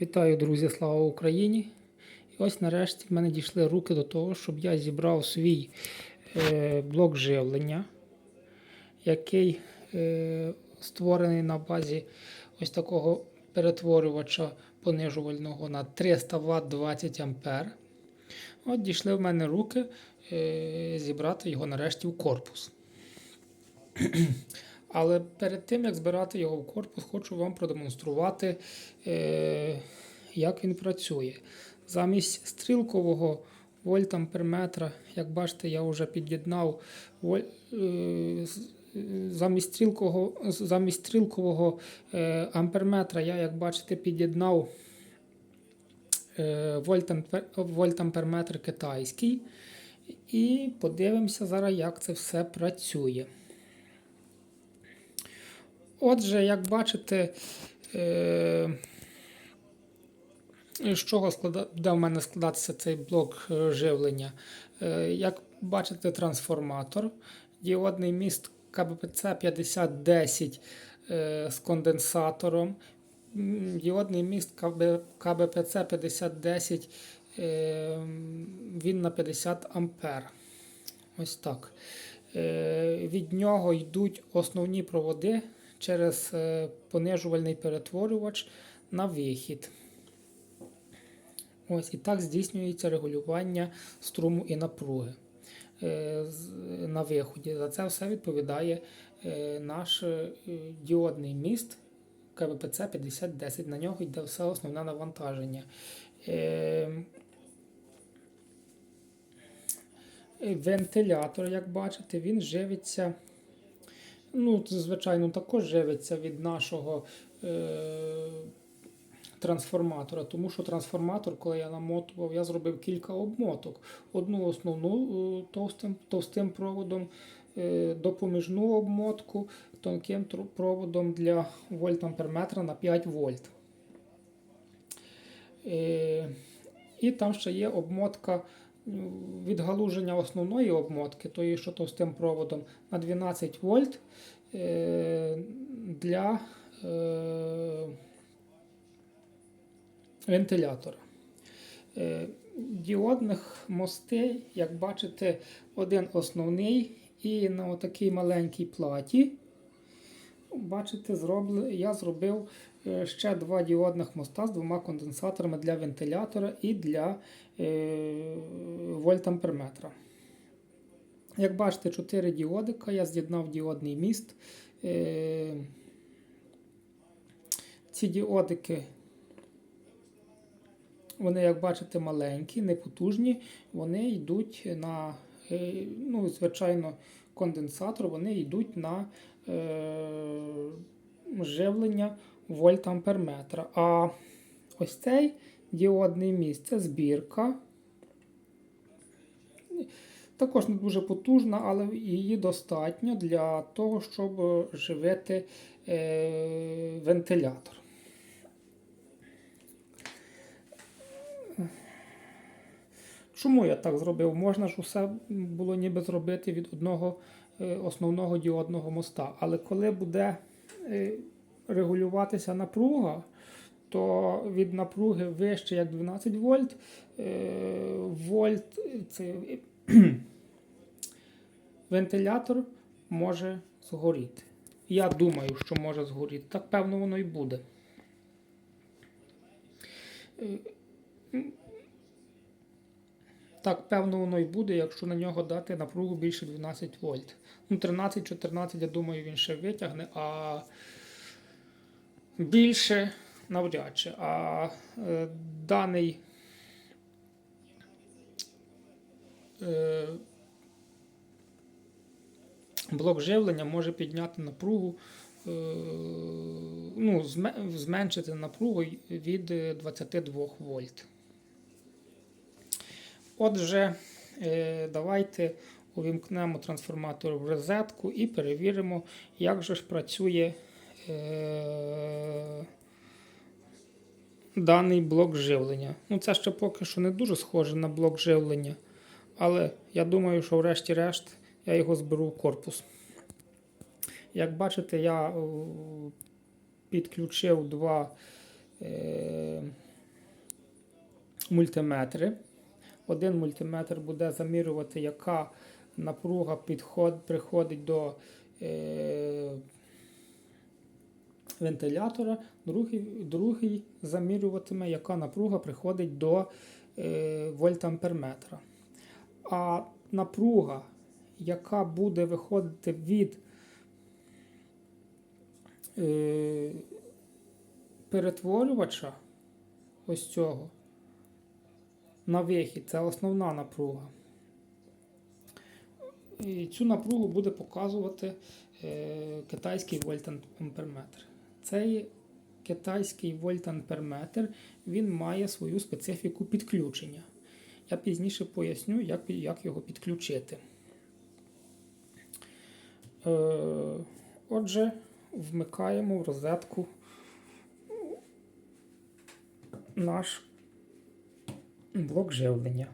Вітаю, друзі, слава Україні! І ось нарешті в мене дійшли руки до того, щоб я зібрав свій е, блок живлення, який е, створений на базі ось такого перетворювача понижувального на 300 Вт 20 А. От дійшли в мене руки е, зібрати його нарешті в корпус. Але перед тим, як збирати його в корпус, хочу вам продемонструвати, е, як він працює. Замість стрілкового вольтамперметра, як бачите, я вже під'єднав воль- е, замість стрілкового, замість стрілкового е, амперметра, я, як бачите, під'єднав вольтампер, вольтамперметр китайський. І подивимося зараз, як це все працює. Отже, як бачите, е, з чого буде в мене складатися цей блок е, живлення? Е, Як бачите, трансформатор, діодний міст КБПЦ 5010 е, з конденсатором, діодний міст КБ, КБПЦ 5010, е, він на 50 ампер. Ось так. Від нього йдуть основні проводи через е, понижувальний перетворювач на вихід. Ось і так здійснюється регулювання струму і напруги е, на виході. За це все відповідає е, наш діодний міст КВПЦ 5010. На нього йде все основне навантаження. Вентилятор, як бачите, він живиться. Ну, звичайно, також живиться від нашого е, трансформатора, тому що трансформатор, коли я намотував, я зробив кілька обмоток. Одну основну е, товстим, товстим проводом, е, допоміжну обмотку тонким проводом для вольтамперметра на 5 вольт. І там ще є обмотка відгалуження основної обмотки, тої, що товстим проводом на 12 вольт е, для е, вентилятора. Е, Діодних мостей, як бачите, один основний і на такій маленькій платі. Бачите, я зробив ще два діодних моста з двома конденсаторами для вентилятора і для е, вольтамперметра. Як бачите, 4 діодика, я з'єднав діодний міст. Е, ці діодики, вони, як бачите, маленькі, непотужні, вони йдуть на, е, ну, звичайно, конденсатор, вони йдуть на е, живлення вольтамперметра. А ось цей діодний міст це збірка. Також не дуже потужна, але її достатньо для того, щоб е, живити е, вентилятор. Чому я так зробив? Можна ж усе було ніби зробити від одного е, основного діодного моста. Але коли буде регулюватися напруга, то від напруги вище як 12 вольт, е, вольт це, вентилятор може згоріти. Я думаю, що може згоріти. Так певно воно і буде. Е, Так, певно, воно і буде, якщо на нього дати напругу більше 12 вольт. Ну, 13-14, я думаю, він ще витягне, а більше навряд чи. А е, даний е, блок живлення може підняти напругу, е, ну, зменшити напругу від е, 22 вольт. Отже, е, давайте увімкнемо трансформатор в розетку і перевіримо, як же ж працює е, даний блок живлення. Ну, це ще поки що не дуже схоже на блок живлення, але я думаю, що врешті-решт я його зберу в корпус. Як бачите, я е, підключив два е, мультиметри. Один мультиметр буде замірювати, яка напруга підход, приходить до вентилятора, другий, другий замірюватиме, яка напруга приходить до е, вольтамперметра. А напруга, яка буде виходити від е, перетворювача ось цього на вихід, це основна напруга. І цю напругу буде показувати е, китайський вольтамперметр. Цей китайський вольтамперметр він має свою специфіку підключення. Я пізніше поясню, як, як його підключити. Е, отже, вмикаємо в розетку наш блок живлення.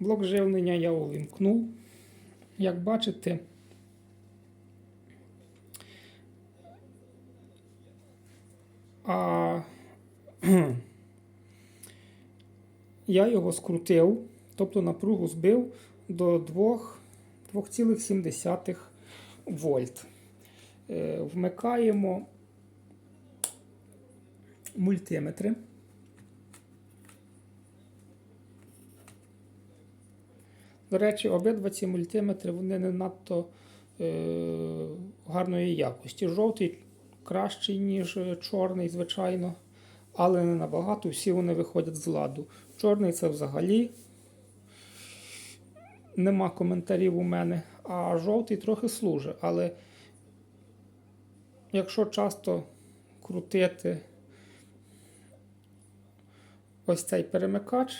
Блок живлення я увімкнув. Як бачите, а я його скрутив, тобто напругу збив до 2,7 вольт. Е, Вмикаємо мультиметри. До речі, обидва ці мультиметри вони не надто е, гарної якості. Жовтий кращий, ніж чорний, звичайно, але не набагато. Всі вони виходять з ладу. Чорний це взагалі нема коментарів у мене, а жовтий трохи служить. Але якщо часто крутити ось цей перемикач,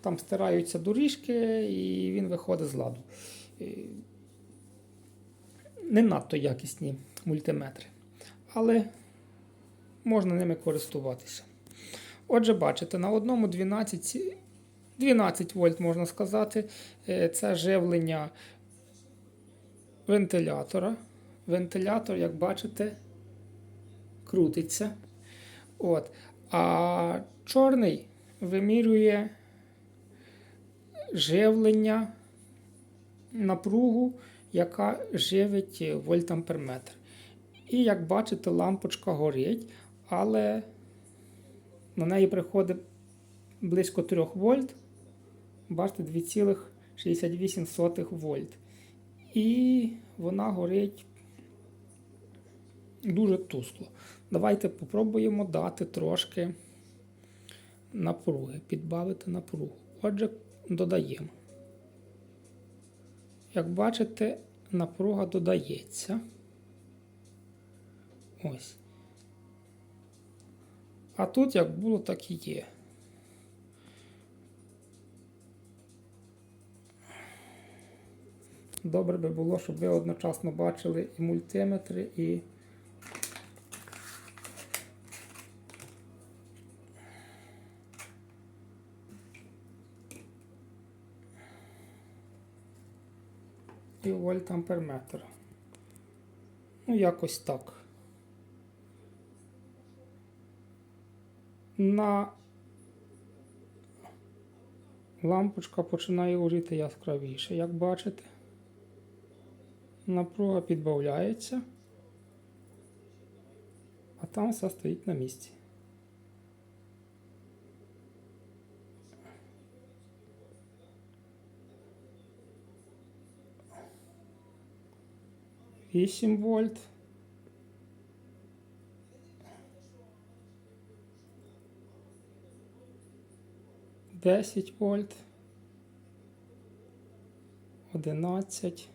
там стираються доріжки і він виходить з ладу. Не надто якісні мультиметри, але можна ними користуватися. Отже, бачите, на одному 12, 12 вольт, можна сказати, е, це живлення вентилятора. Вентилятор, як бачите, крутиться. От. А чорний вимірює живлення напругу, яка живить вольтамперметр. І як бачите, лампочка горить, але на неї приходить близько 3 вольт. Бачите, 2,68 вольт. І вона горить дуже тускло. Давайте попробуємо дати трошки напруги, підбавити напругу. Отже, додаємо. Як бачите, напруга додається. Ось. А тут як було, так і є. Добре би було, щоб ви одночасно бачили і мультиметри, і і вольтамперметр. Ну, якось так. На лампочка починає горіти яскравіше, як бачите. Напруга підбавляється, а там все стоїть на місці. Вісім вольт. Десять вольт. Одинадцять.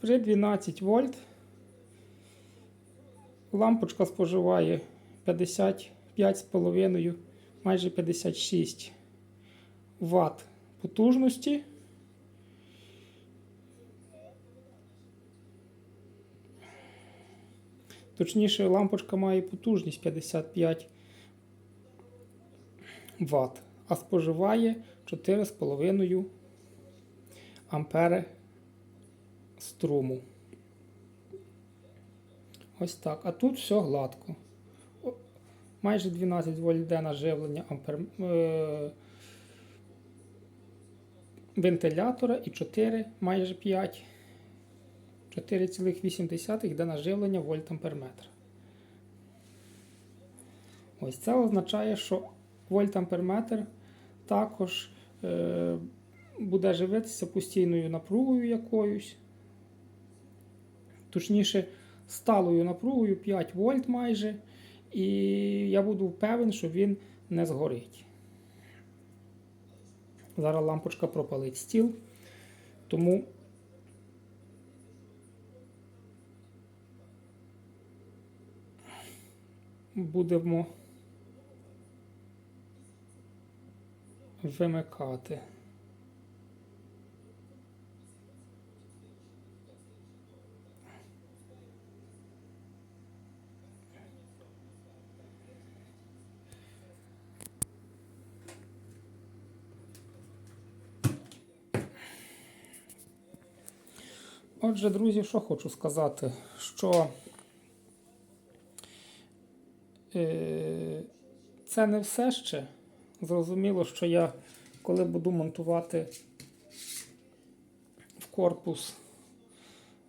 При 12 вольт лампочка споживає 55,5, майже 56 Вт потужності. Точніше, лампочка має потужність 55 Вт, а споживає 4,5 ампери струму. Ось так. А тут все гладко. Майже 12 вольт йде на живлення ампер... е... вентилятора і 4, майже 5. 4,8 йде на живлення вольт амперметр. Ось це означає, що вольт амперметр також е, буде живитися постійною напругою якоюсь. Точніше, сталою напругою 5 вольт майже. І я буду впевнений, що він не згорить. Зараз лампочка пропалить стіл. Тому будемо вимикати. Отже, друзі, що хочу сказати, що це не все ще. Зрозуміло, що я, коли буду монтувати в корпус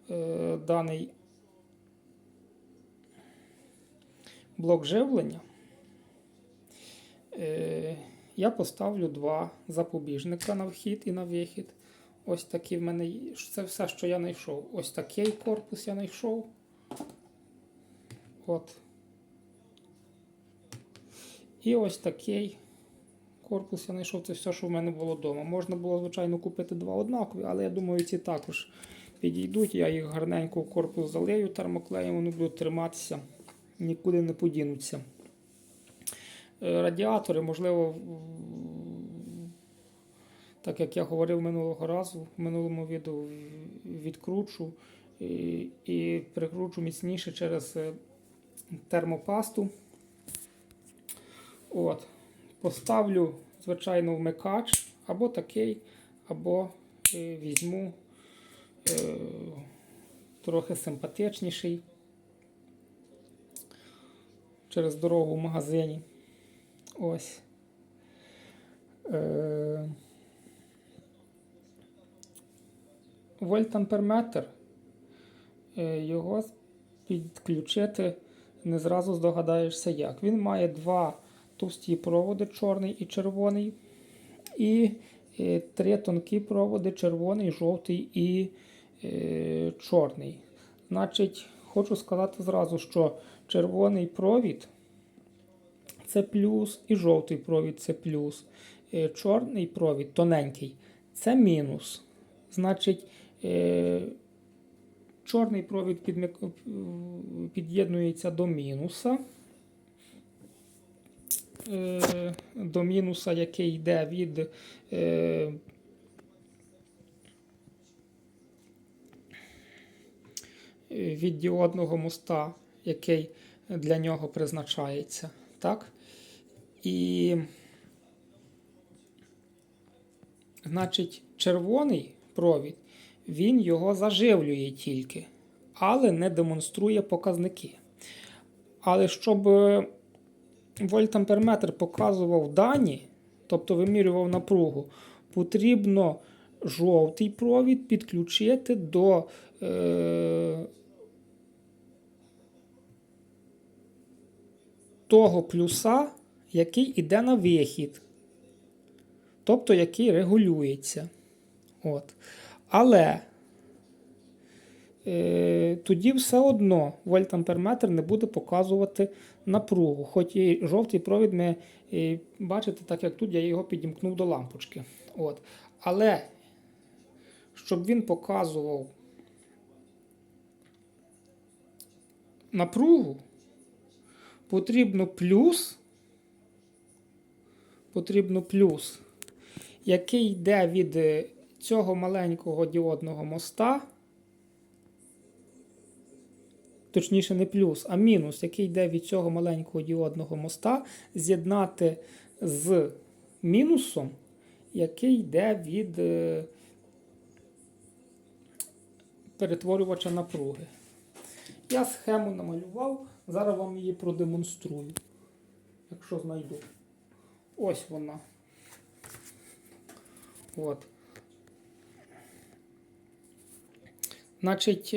е, даний блок живлення, е, я поставлю два запобіжника на вхід і на вихід. Ось такі в мене. Це все, що я знайшов. Ось такий корпус я знайшов. От. І ось такий корпус я знайшов. Це все, що в мене було вдома. Можна було, звичайно, купити два однакові, але я думаю, ці також підійдуть. Я їх гарненько в корпус залию термоклеєм, вони будуть триматися, нікуди не подінуться. Е, Радіатори, можливо, так як я говорив минулого разу, в минулому відео відкручу і, і прикручу міцніше через е, термопасту. От. Поставлю, звичайно, вмикач або такий, або е, візьму е, трохи симпатичніший через дорогу в магазині. Ось. Е, вольтамперметр, е, його підключити не зразу здогадаєшся як. Він має два товсті проводи, чорний і червоний, і е, три тонкі проводи, червоний, жовтий і е, чорний. Значить, хочу сказати зразу, що червоний провід це плюс, і жовтий провід це плюс. Е, Чорний провід тоненький це мінус. Значить, е, чорний провід під'єднується до мінуса. Е, До мінуса, який йде від е, від діодного моста, який для нього призначається. Так? І, значить, червоний провід, він його заживлює тільки, але не демонструє показники. Але щоб е, вольтамперметр показував дані, тобто вимірював напругу, потрібно жовтий провід підключити до е, того плюса, який йде на вихід, тобто який регулюється. От. Але е, тоді все одно вольтамперметр не буде показувати напругу. Хоч і жовтий провід ми е, бачите, так як тут я його підімкнув до лампочки. От. Але щоб він показував напругу, потрібно плюс, потрібно плюс, який йде від е, цього маленького діодного моста. Точніше, не плюс, а мінус, який йде від цього маленького діодного моста, з'єднати з мінусом, який йде від е, перетворювача напруги. Я схему намалював, зараз вам її продемонструю. Якщо знайду. Ось вона. От. Значить,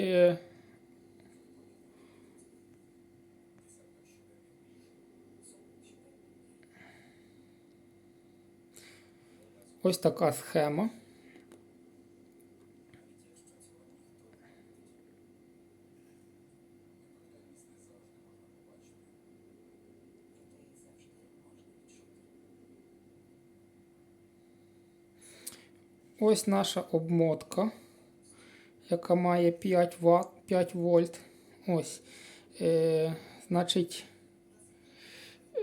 ось така схема. Ось наша обмотка, яка має 5 Вт, 5 вольт. Ось. Е, значить,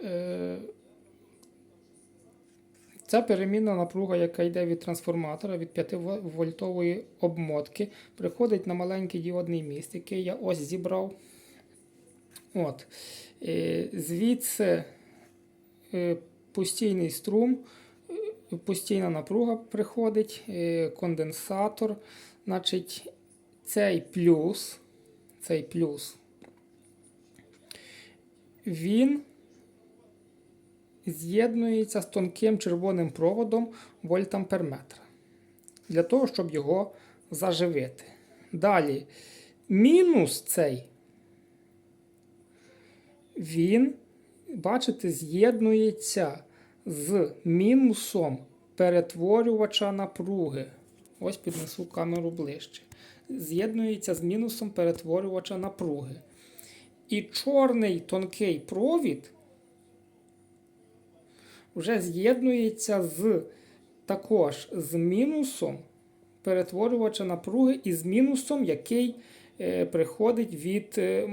е, це перемінна напруга, яка йде від трансформатора від 5 вольтової обмотки. Приходить на маленький діодний міст, який я ось зібрав. От. Е, звідси е, постійний струм постійна напруга приходить, е, конденсатор. Значить, цей плюс, цей плюс, він з'єднується з тонким червоним проводом вольтамперметра. Для того, щоб його заживити. Далі, мінус цей, він, бачите, з'єднується з мінусом перетворювача напруги. Ось піднесу камеру ближче. З'єднується з мінусом перетворювача напруги. І чорний тонкий провід вже з'єднується з також з мінусом перетворювача напруги і з мінусом, який е, приходить від е,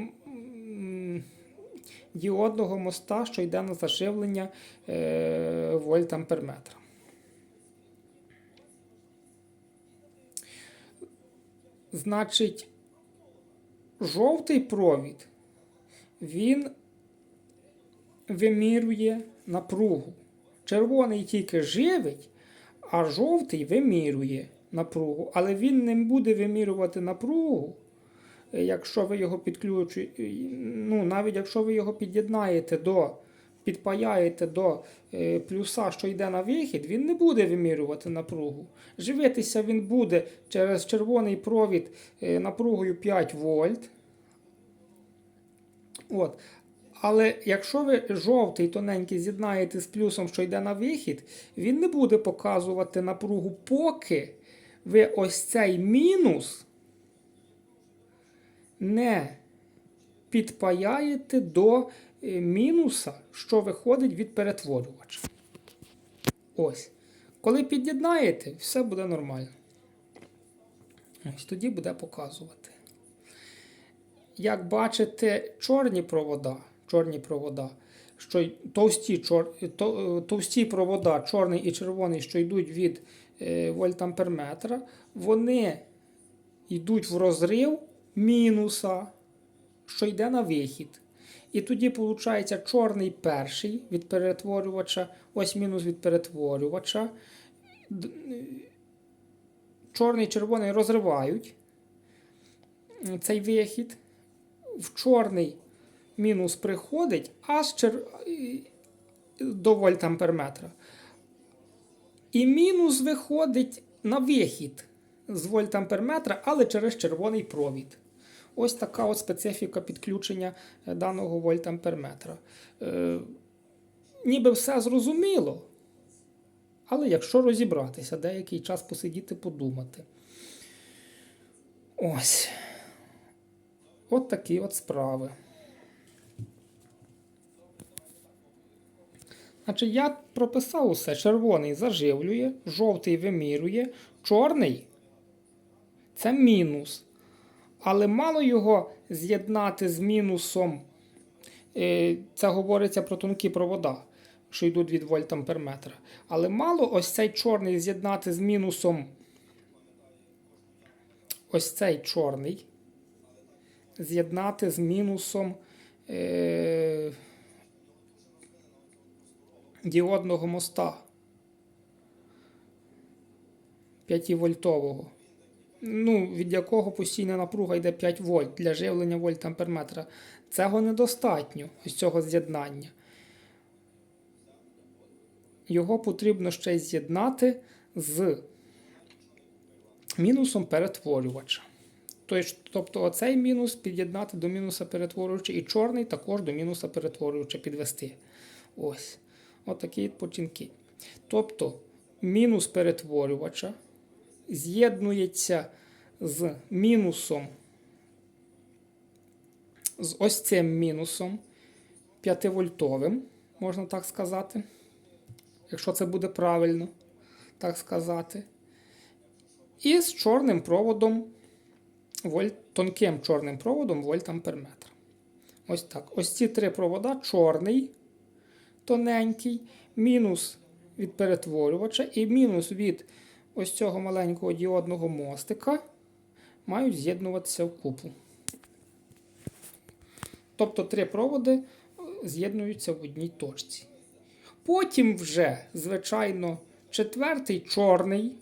діодного моста, що йде на заживлення е, вольтамперметра. Значить, жовтий провід, він вимірює напругу. Червоний тільки живить, а жовтий вимірює напругу. Але він не буде вимірювати напругу, якщо ви його підключуєте, ну, навіть якщо ви його під'єднаєте до, підпаяєте до е, плюса, що йде на вихід, він не буде вимірювати напругу. Живитися він буде через червоний провід е, напругою 5 вольт. От. Але якщо ви жовтий тоненький з'єднаєте з плюсом, що йде на вихід, він не буде показувати напругу, поки ви ось цей мінус не підпаяєте до е, мінуса, що виходить від перетворювача. Ось. Коли під'єднаєте, все буде нормально. Ось Тоді буде показувати. Як бачите, чорні провода, чорні провода, що товсті чор, товсті провода, чорний і червоний, що йдуть від е, вольтамперметра, вони йдуть в розрив мінуса, що йде на вихід. І тоді, виходить, чорний перший від перетворювача, ось мінус від перетворювача. Чорний і червоний розривають цей вихід. В чорний мінус приходить аж чер... до вольтамперметра. І мінус виходить на вихід з вольтамперметра, але через червоний провід. Ось така от специфіка підключення е, даного вольтамперметра. Е, Ніби все зрозуміло. Але якщо розібратися, деякий час посидіти, подумати. Ось. От такі от справи. Значить, я прописав усе. Червоний заживлює, жовтий вимірює, чорний це мінус. Але мало його з'єднати з мінусом. Е, це говориться про тонкі провода, що йдуть від вольтамперметра. Але мало ось цей чорний з'єднати з мінусом. Ось цей чорний. З'єднати з мінусом е, діодного моста 5-вольтового. ну, від якого постійна напруга йде 5 вольт для живлення вольт амперметра. Цього недостатньо, ось цього з'єднання. Його потрібно ще з'єднати з мінусом перетворювача. Тобто оцей мінус під'єднати до мінуса перетворювача і чорний також до мінуса перетворювача підвести. Ось. Отакі починки. Тобто мінус перетворювача з'єднується з мінусом, з ось цим мінусом 5-вольтовим, можна так сказати. Якщо це буде правильно так сказати. І з чорним проводом, вольт, тонким чорним проводом вольт-амперметр. Ось так. Ось ці три провода: чорний, тоненький, мінус від перетворювача і мінус від ось цього маленького діодного мостика мають з'єднуватися в купу. Тобто три проводи е, з'єднуються в одній точці. Потім вже, звичайно, четвертий чорний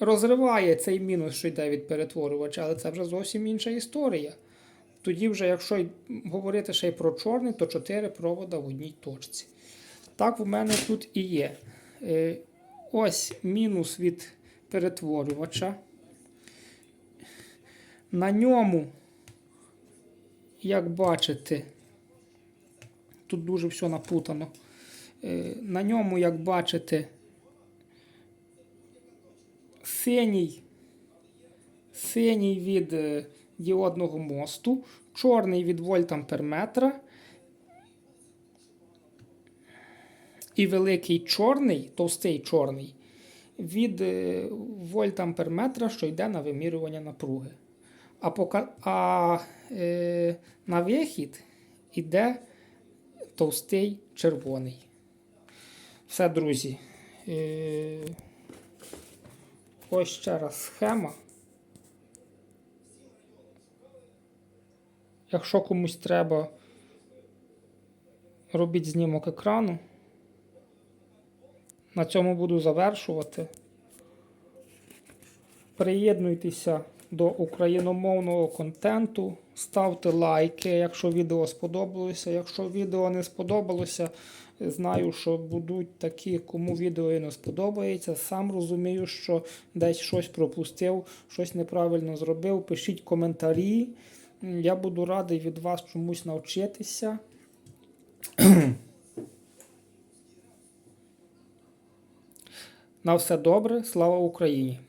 розриває цей мінус, що йде від перетворювача, але це вже зовсім інша історія. Тоді, вже, якщо говорити ще й про чорний, то чотири провода в одній точці. Так, в мене тут і є. Е, Ось мінус від перетворювача. На ньому, як бачите, тут дуже все напутано. Е, На ньому, як бачите, синій, синій від е, діодного мосту, чорний від вольтамперметра і великий чорний, товстий чорний від е, вольтамперметра, що йде на вимірювання напруги. А, пока, а е, на вихід йде товстий червоний. Все, друзі. Е, ось ще раз схема. Якщо комусь треба, робіть знімок екрану. На цьому буду завершувати. Приєднуйтеся до україномовного контенту, ставте лайки, якщо відео сподобалося. Якщо відео не сподобалося, знаю, що будуть такі, кому відео і не сподобається. Сам розумію, що десь щось пропустив, щось неправильно зробив. Пишіть коментарі. Я буду радий від вас чомусь навчитися. На все добре, слава Україні!